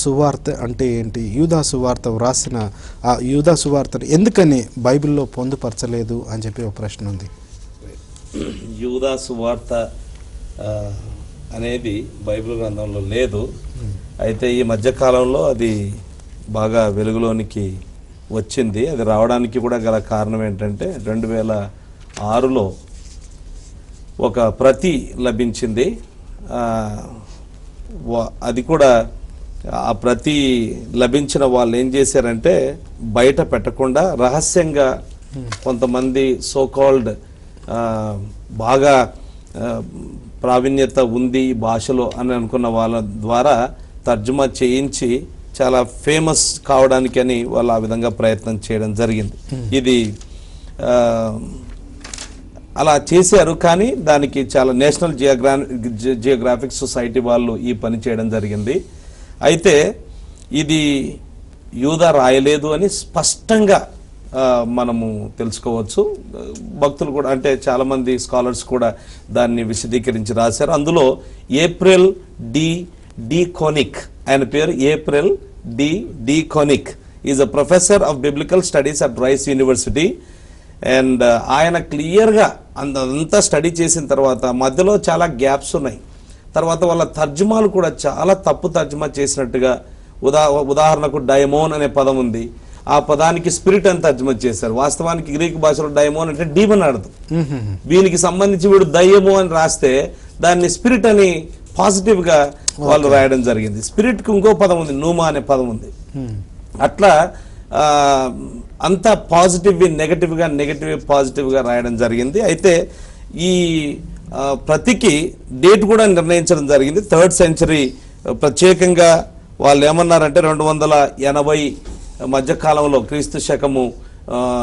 సువార్త అంటే ఏంటి? యూదా సువార్త వ్రాసిన ఆ యూదా సువార్తను ఎందుకని బైబిల్లో పొందుపరచలేదు అని చెప్పి ఒక ప్రశ్న ఉంది. యూదా సువార్త అనేది బైబిల్ గ్రంథంలో లేదు. అయితే ఈ మధ్యకాలంలో అది బాగా వెలుగులోనికి వచ్చింది. అది రావడానికి కూడా గల కారణం ఏంటంటే రెండు వేల ఆరులో ఒక ప్రతి లభించింది. అది కూడా ఆ ప్రతి లభించిన వాళ్ళు ఏం చేశారంటే బయట పెట్టకుండా రహస్యంగా కొంతమంది సోకాల్డ్ బాగా ప్రావీణ్యత ఉంది భాషలో అని అనుకున్న వాళ్ళ ద్వారా తర్జుమా చేయించి చాలా ఫేమస్ కావడానికి అని వాళ్ళు ఆ విధంగా ప్రయత్నం చేయడం జరిగింది. ఇది ఆ, అలా చేశారు కానీ దానికి చాలా నేషనల్ జియోగ్రా జియోగ్రాఫిక్ సొసైటీ వాళ్ళు ఈ పని చేయడం జరిగింది. అయితే ఇది యూదా రాయలేదు అని స్పష్టంగా మనము తెలుసుకోవచ్చు. భక్తులు కూడా అంటే చాలామంది స్కాలర్స్ కూడా దాన్ని విశదీకరించి రాశారు. అందులో ఏప్రిల్ డి డి కోనిక్ ఆయన పేరు April D DeConick is a professor of biblical studies at Rice University. And ఆయన క్లియర్గా అంతా స్టడీ చేసిన తర్వాత మధ్యలో చాలా గ్యాప్స్ ఉన్నాయి. తర్వాత వాళ్ళ తర్జుమాలు కూడా చాలా తప్పు తర్జుమా చేసినట్టుగా ఉదా ఉదాహరణకు డైమోన్ అనే పదం ఉంది. ఆ పదానికి స్పిరిట్ అని తర్జుమా చేశారు. వాస్తవానికి గ్రీక్ భాషలో డైమోన్ అంటే డీమన్ అర్థం దీనికి సంబంధించి వీడు దయ్యము అని రాస్తే దాన్ని స్పిరిట్ అని పాజిటివ్గా వాళ్ళు రాయడం జరిగింది. స్పిరిట్కి ఇంకో పదం ఉంది నూమా అనే పదం ఉంది. అట్లా అంత పాజిటివ్ నెగటివ్గా నెగటివ్ పాజిటివ్గా రాయడం జరిగింది. అయితే ఈ ప్రతికి డేట్ కూడా నిర్ణయించడం జరిగింది. థర్డ్ సెంచరీ ప్రత్యేకంగా వాళ్ళు ఏమన్నారంటే రెండు వందల ఎనభై మధ్య కాలంలో క్రీస్తు శకము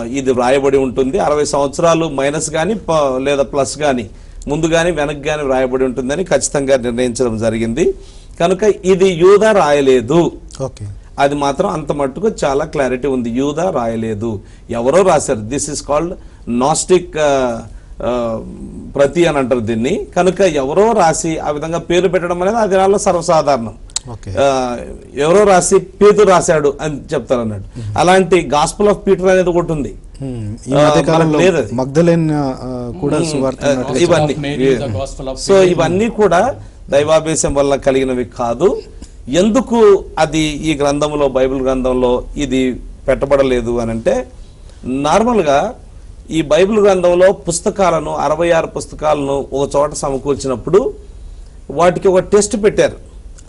ఇది వ్రాయబడి ఉంటుంది. అరవై సంవత్సరాలు మైనస్ కానీ లేదా ప్లస్ కానీ ముందు కానీ వెనక్కి కానీ వ్రాయబడి ఉంటుందని ఖచ్చితంగా నిర్ణయించడం జరిగింది. కనుక ఇది యూదా రాయలేదు. ఓకే. అది మాత్రం అంత మట్టుకు చాలా క్లారిటీ ఉంది. యూదా రాయలేదు. ఎవరో రాశారు. దిస్ ఇస్ కాల్డ్ నాస్టిక్ ప్రతి అని అంటారు దీన్ని. కనుక ఎవరో రాసి ఆ విధంగా పేరు పెట్టడం అనేది ఆ దినాల్లో సర్వసాధారణం. ఎవరో రాసి పేతురు రాశాడు అని చెప్తారు అన్నాడు. అలాంటి గాస్పుల్ ఆఫ్ పీటర్ అనేది ఒకటి ఉంది. కూడా ఇవన్నీ. సో ఇవన్నీ కూడా దైవాభేశం వల్ల కలిగినవి కాదు. ఎందుకు అది ఈ గ్రంథంలో బైబిల్ గ్రంథంలో ఇది పెట్టబడలేదు అని అంటే నార్మల్గా ఈ బైబిల్ గ్రంథంలో పుస్తకాలను అరవై ఆరు పుస్తకాలను ఒక చోట సమకూర్చినప్పుడు వాటికి ఒక టెస్ట్ పెట్టారు.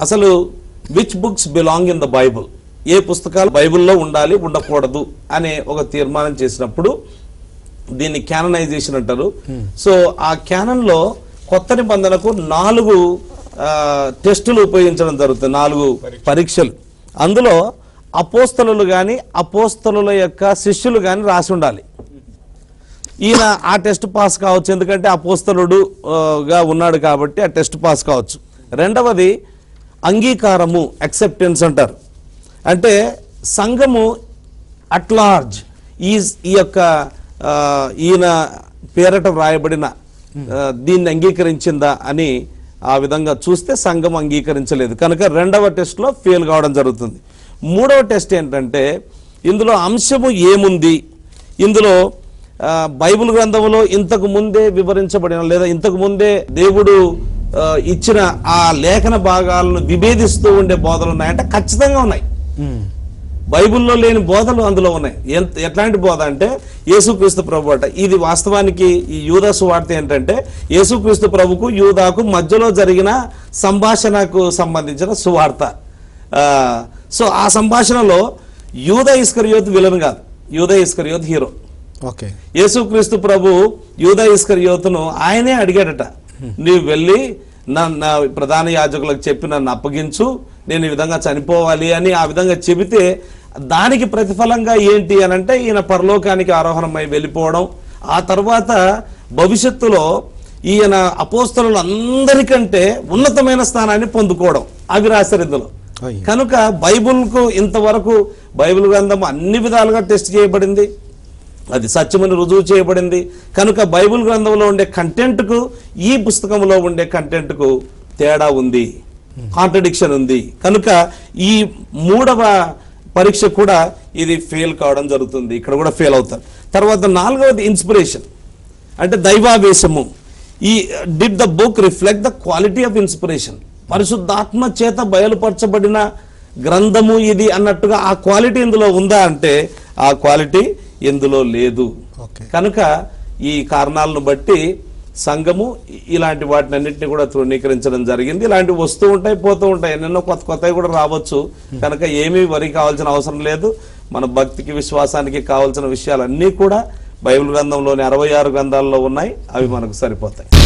అసలు which books belong in the Bible ఏ పుస్తకాలు బైబిల్లో ఉండాలి ఉండకూడదు అనే ఒక తీర్మానం చేసినప్పుడు దీన్ని క్యాననైజేషన్ అంటారు. సో ఆ క్యానన్లో కొత్త నిబంధనకు నాలుగు టెస్టులు ఉపయోగించడం జరుగుతుంది. నాలుగు పరీక్షలు. అందులో అపోస్తలు కానీ అపోస్తలుల యొక్క శిష్యులు కానీ రాసి ఉండాలి. ఈయన ఆ టెస్ట్ పాస్ కావచ్చు. ఎందుకంటే అపోస్తలుడుగా ఆ, ఉన్నాడు కాబట్టి ఆ టెస్ట్ పాస్ కావచ్చు. రెండవది అంగీకారము అక్సెప్టెన్స్ అంటారు. అంటే సంఘము అట్ లార్జ్ ఈ ఈ యొక్క ఈయన పేరట వ్రాయబడిన దీన్ని అంగీకరించిందా అని ఆ విధంగా చూస్తే సంఘం అంగీకరించలేదు. కనుక రెండవ టెస్ట్లో ఫెయిల్ కావడం జరుగుతుంది. మూడవ టెస్ట్ ఏంటంటే ఇందులో అంశము ఏముంది? ఇందులో బైబిల్ గ్రంథంలో ఇంతకు ముందే వివరించబడిన లేదా ఇంతకు ముందే దేవుడు ఇచ్చిన ఆ లేఖన భాగాలను విభేదిస్తూ ఉండే బోధలు ఉన్నాయంటే ఖచ్చితంగా ఉన్నాయి. బైబిల్లో లేని బోధలు అందులో ఉన్నాయి. ఎంత ఎట్లాంటి బోధ అంటే యేసుక్రీస్తు ప్రభు అట. ఇది వాస్తవానికి ఈ యూదా సువార్త ఏంటంటే యేసుక్రీస్తు ప్రభుకు యూదాకు మధ్యలో జరిగిన సంభాషణకు సంబంధించిన సువార్త. సో ఆ సంభాషణలో యూద ఇస్కరియోత్ విలన్ కాదు. యూద ఇస్కరియోత్ హీరో. ఓకే యేసుక్రీస్తు ప్రభు యూద ఇస్కరియోతును ఆయనే అడిగాడట నీవు వెళ్ళి నా నా ప్రధాన యాజకులకు చెప్పి నన్ను అప్పగించు నేను ఈ విధంగా చనిపోవాలి అని ఆ విధంగా చెబితే దానికి ప్రతిఫలంగా ఏంటి అని అంటే ఈయన పరలోకానికి ఆరోహణమై వెళ్ళిపోవడం. ఆ తర్వాత భవిష్యత్తులో ఈయన అపోస్తలు అందరికంటే ఉన్నతమైన స్థానాన్ని పొందుకోవడం అవి అయ్యో. కనుక బైబిల్కు ఇంతవరకు బైబిల్ గ్రంథం అన్ని విధాలుగా టెస్ట్ చేయబడింది. అది సత్యమని రుజువు చేయబడింది. కనుక బైబిల్ గ్రంథంలో ఉండే కంటెంట్కు ఈ పుస్తకంలో ఉండే కంటెంట్కు తేడా ఉంది. కాంట్రడిక్షన్ ఉంది. కనుక ఈ మూడవ పరీక్ష కూడా ఇది ఫెయిల్ కావడం జరుగుతుంది. ఇక్కడ కూడా ఫెయిల్ అవుతారు. తర్వాత నాలుగవది ఇన్స్పిరేషన్. అంటే దైవావేశము. ఈ did the book reflect the quality of inspiration. పరిశుద్ధాత్మ చేత బయలుపరచబడిన గ్రంథము ఇది అన్నట్టుగా ఆ క్వాలిటీ ఇందులో ఉందా అంటే ఆ క్వాలిటీ ఇందులో లేదు. ఓకే. కనుక ఈ కారణాలను బట్టి సంఘము ఇలాంటి వాటిని అన్నింటినీ కూడా తృణీకరించడం జరిగింది. ఇలాంటివి వస్తూ ఉంటాయి పోతూ ఉంటాయి. ఎన్నెన్నో కొత్త కొత్తవి కూడా రావచ్చు. కనుక ఏమీ వరి కావాల్సిన అవసరం లేదు. మన భక్తికి విశ్వాసానికి కావాల్సిన విషయాలన్నీ కూడా బైబిల్ గ్రంథంలోని అరవై ఆరు గ్రంథాల్లో ఉన్నాయి. అవి మనకు సరిపోతాయి.